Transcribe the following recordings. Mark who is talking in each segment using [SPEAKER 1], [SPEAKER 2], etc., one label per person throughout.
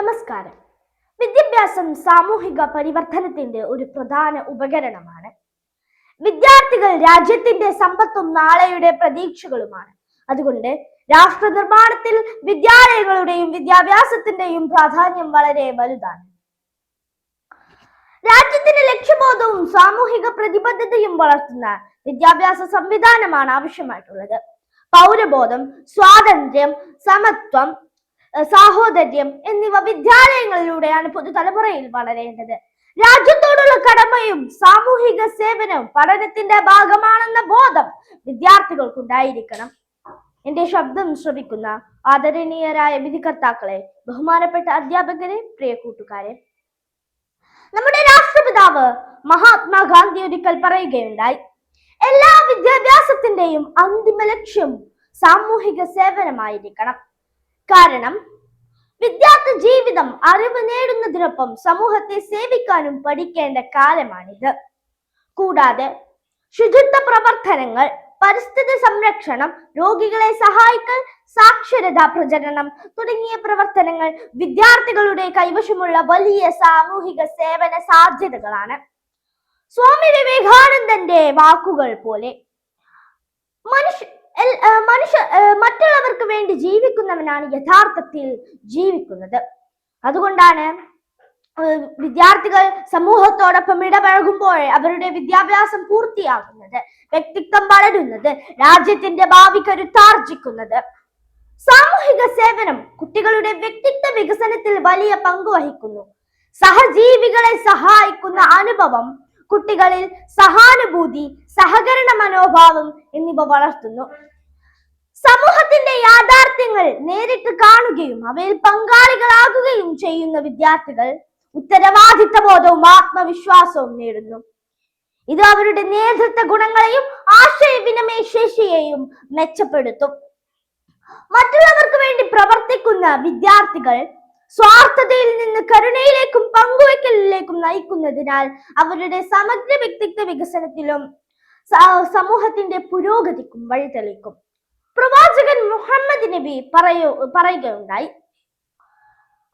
[SPEAKER 1] നമസ്കാരം. വിദ്യാഭ്യാസം സാമൂഹിക പരിവർത്തനത്തിന്റെ ഒരു പ്രധാന ഉപകരണമാണ്. വിദ്യാർത്ഥികൾ രാജ്യത്തിന്റെ സമ്പത്തും നാളെയുടെ പ്രതീക്ഷകളുമാണ്. അതുകൊണ്ട് രാഷ്ട്ര നിർമ്മാണത്തിൽ വിദ്യാലയങ്ങളുടെയും വിദ്യാഭ്യാസത്തിന്റെയും പ്രാധാന്യം വളരെ വലുതാണ്. രാജ്യത്തിന്റെ ലക്ഷ്യബോധവും സാമൂഹിക പ്രതിബദ്ധതയും വളർത്തുന്ന വിദ്യാഭ്യാസ സംവിധാനമാണ് ആവശ്യമായിട്ടുള്ളത്. പൗരബോധം സ്വാതന്ത്ര്യം സമത്വം സാഹോദര്യം എന്നിവ വിദ്യാലയങ്ങളിലൂടെയാണ് പുതുതലമുറയിൽ വളരേണ്ടത്. രാജ്യത്തോടുള്ള കടമയും സാമൂഹിക സേവനവും പഠനത്തിന്റെ ഭാഗമാണെന്ന ബോധം വിദ്യാർത്ഥികൾക്കുണ്ടായിരിക്കണം. എന്റെ ശബ്ദം ശ്രവിക്കുന്ന ആദരണീയരായ വിധികർത്താക്കളെ ബഹുമാനപ്പെട്ട അധ്യാപകരെ പ്രിയ കൂട്ടുകാരെ. നമ്മുടെ രാഷ്ട്രപിതാവ് മഹാത്മാഗാന്ധി ഒരിക്കൽ പറയുകയുണ്ടായി എല്ലാ വിദ്യാഭ്യാസത്തിന്റെയും അന്തിമ ലക്ഷ്യം സാമൂഹിക സേവനമായിരിക്കണം. കാരണം വിദ്യാർത്ഥി ജീവിതം അറിവ് നേടുന്നതിനൊപ്പം സമൂഹത്തെ സേവിക്കാനും പഠിക്കേണ്ട കാലമാണിത്. കൂടാതെ ശുചിത്വ പ്രവർത്തനങ്ങൾ പരിസ്ഥിതി സംരക്ഷണം രോഗികളെ സഹായിക്കൽ സാക്ഷരതാ പ്രചരണം തുടങ്ങിയ പ്രവർത്തനങ്ങൾ വിദ്യാർത്ഥികളുടെ കൈവശമുള്ള വലിയ സാമൂഹിക സേവന സാധ്യതകളാണ്. സ്വാമി വിവേകാനന്ദന്റെ വാക്കുകൾ പോലെ മനുഷ്യ മനുഷ്യ മറ്റുള്ളവർക്ക് വേണ്ടി ജീവിക്കുന്നവനാണ് യഥാർത്ഥത്തിൽ ജീവിക്കുന്നത്. അതുകൊണ്ടാണ് വിദ്യാർത്ഥികൾ സമൂഹത്തോടൊപ്പം ഇടപഴകുമ്പോൾ അവരുടെ വിദ്യാഭ്യാസം പൂർത്തിയാകുന്നത് വ്യക്തിത്വം വളരുന്നത് രാജ്യത്തിന്റെ ഭാവി കരുത്താർജിക്കുന്നത് സാമൂഹിക സേവനം കുട്ടികളുടെ വ്യക്തിത്വ വികസനത്തിൽ വലിയ പങ്ക് വഹിക്കുന്നു. സഹജീവികളെ സഹായിക്കുന്ന അനുഭവം കുട്ടികളിൽ സഹാനുഭൂതി സഹകരണ മനോഭാവം എന്നിവ വളർത്തുന്നു. സമൂഹത്തിന്റെ യാഥാർത്ഥ്യങ്ങൾ നേരിട്ട് കാണുകയും അവയിൽ പങ്കാളികളാകുകയും ചെയ്യുന്ന വിദ്യാർത്ഥികൾ ഉത്തരവാദിത്ത ബോധവും ആത്മവിശ്വാസവും നേടുന്നു. ഇത് അവരുടെ നേതൃത്വ ഗുണങ്ങളെയും ആശയവിനിമയ ശേഷിയെയും മെച്ചപ്പെടുത്തും. മറ്റുള്ളവർക്ക് വേണ്ടി പ്രവർത്തിക്കുന്ന വിദ്യാർത്ഥികൾ സ്വാർത്ഥതയിൽ നിന്ന് കരുണയിലേക്കും പങ്കുവയ്ക്കലിലേക്കും നയിക്കുന്നതിനാൽ അവരുടെ സമഗ്ര വ്യക്തിത്വ വികസനത്തിലും സമൂഹത്തിന്റെ പുരോഗതിക്കും വഴിതെളിക്കും. പ്രവാചകൻ മുഹമ്മദ് നബി പറയൂ പറയുകയുണ്ടായി.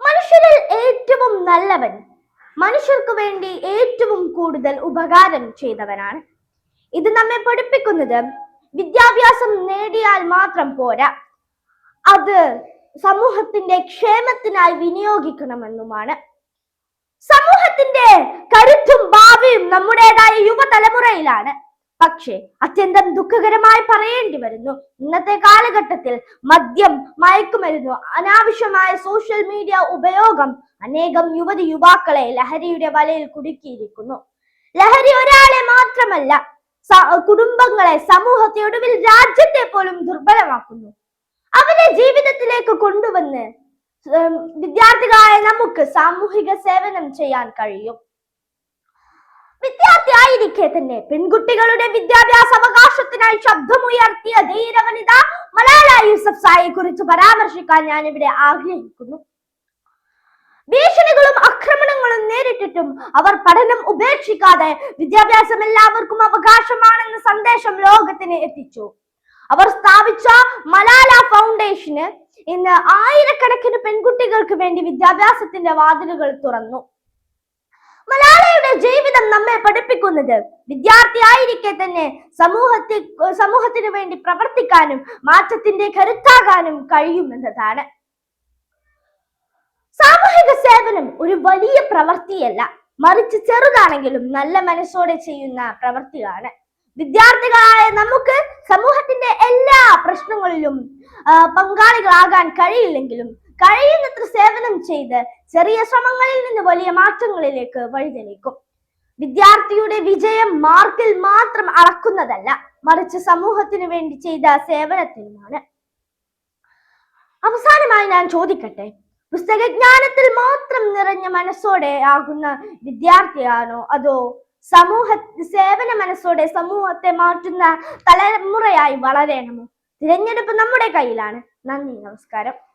[SPEAKER 1] മനുഷ്യരിൽ ഏറ്റവും നല്ലവൻ മനുഷ്യർക്ക് വേണ്ടി ഏറ്റവും കൂടുതൽ ഉപകാരം ചെയ്തവനാണ്. ഇത് നമ്മെ പഠിപ്പിക്കുന്നത് വിദ്യാഭ്യാസം നേടിയാൽ മാത്രം പോരാ. അത് സമൂഹത്തിന്റെ ക്ഷേമത്തിനായി വിനിയോഗിക്കണമെന്നുമാണ്. സമൂഹത്തിന്റെ കരുത്തും ഭാവിയും നമ്മുടേതായ യുവതലമുറയിലാണ്. പക്ഷേ അത്യന്തം ദുഃഖകരമായി പറയേണ്ടി വരുന്നു. ഇന്നത്തെ കാലഘട്ടത്തിൽ മദ്യം മയക്കുമരുന്നു അനാവശ്യമായ സോഷ്യൽ മീഡിയ ഉപയോഗം അനേകം യുവതി യുവാക്കളെ ലഹരിയുടെ വലയിൽ കുടുക്കിയിരിക്കുന്നു. ലഹരി ഒരാളെ മാത്രമല്ല കുടുംബങ്ങളെ സമൂഹത്തെ ഒടുവിൽ രാജ്യത്തെ പോലും ദുർബലമാക്കുന്നു. അവരെ ജീവിതത്തിലേക്ക് കൊണ്ടുവന്ന് വിദ്യാർത്ഥികളായ നമുക്ക് സാമൂഹിക സേവനം ചെയ്യാൻ കഴിയും. വിദ്യാർത്ഥി ആയിരിക്കെ തന്നെ പെൺകുട്ടികളുടെ വിദ്യാഭ്യാസ അവകാശത്തിനായി ശബ്ദമുയർത്തിയ ധീരവനിത മലാല യൂസഫ് സായെ കുറിച്ച് പരാമർശിക്കാൻ ഞാൻ ഇവിടെ ആഗ്രഹിക്കുന്നു. ഭീഷണികളും ആക്രമണങ്ങളും നേരിട്ടിട്ടും അവർ പഠനം ഉപേക്ഷിക്കാതെ വിദ്യാഭ്യാസം എല്ലാവർക്കും അവകാശമാണെന്ന സന്ദേശം ലോകത്തിന് എത്തിച്ചു. അവർ സ്ഥാപിച്ച മലാല ഫൗണ്ടേഷന് ഇന്ന് ആയിരക്കണക്കിന് പെൺകുട്ടികൾക്ക് വേണ്ടി വിദ്യാഭ്യാസത്തിന്റെ വാതിലുകൾ തുറന്നു. മലാലയുടെ ജീവിതം നമ്മെ പഠിപ്പിക്കുന്നത് വിദ്യാർത്ഥി ആയിരിക്കെ തന്നെ സമൂഹത്തെ സമൂഹത്തിന് വേണ്ടി പ്രവർത്തിക്കാനും മാറ്റത്തിന്റെ കരുത്താകാനും കഴിയുമെന്നതാണ് സാമൂഹിക സേവനം ഒരു വലിയ പ്രവൃത്തിയല്ല. മറിച്ച് ചെറുതാണെങ്കിലും നല്ല മനസ്സോടെ ചെയ്യുന്ന പ്രവൃത്തിയാണ്. വിദ്യാർത്ഥികളായ നമുക്ക് പ്രശ്നങ്ങളിലും ആ, പങ്കാളികളാകാൻ കഴിയില്ലെങ്കിലും കഴിയുന്നത്ര സേവനം ചെയ്ത് ചെറിയ ശ്രമങ്ങളിൽ നിന്ന് വലിയ മാറ്റങ്ങളിലേക്ക് വഴിതെളിക്കും. വിദ്യാർത്ഥിയുടെ വിജയം മാർക്കിൽ മാത്രം അളക്കുന്നതല്ല മറിച്ച് സമൂഹത്തിന് വേണ്ടി ചെയ്ത സേവനത്തിനുമാണ്. അവസാനമായി ഞാൻ ചോദിക്കട്ടെ പുസ്തകജ്ഞാനത്തിൽ മാത്രം നിറഞ്ഞ മനസ്സോടെ ആകുന്ന വിദ്യാർത്ഥിയാണോ അതോ സമൂഹ സേവന മനസ്സോടെ സമൂഹത്തെ മാറ്റുന്ന തലമുറയായി വളരണമോ? തിരഞ്ഞെടുപ്പ് നമ്മുടെ കയ്യിലാണ്. നന്ദി നമസ്കാരം.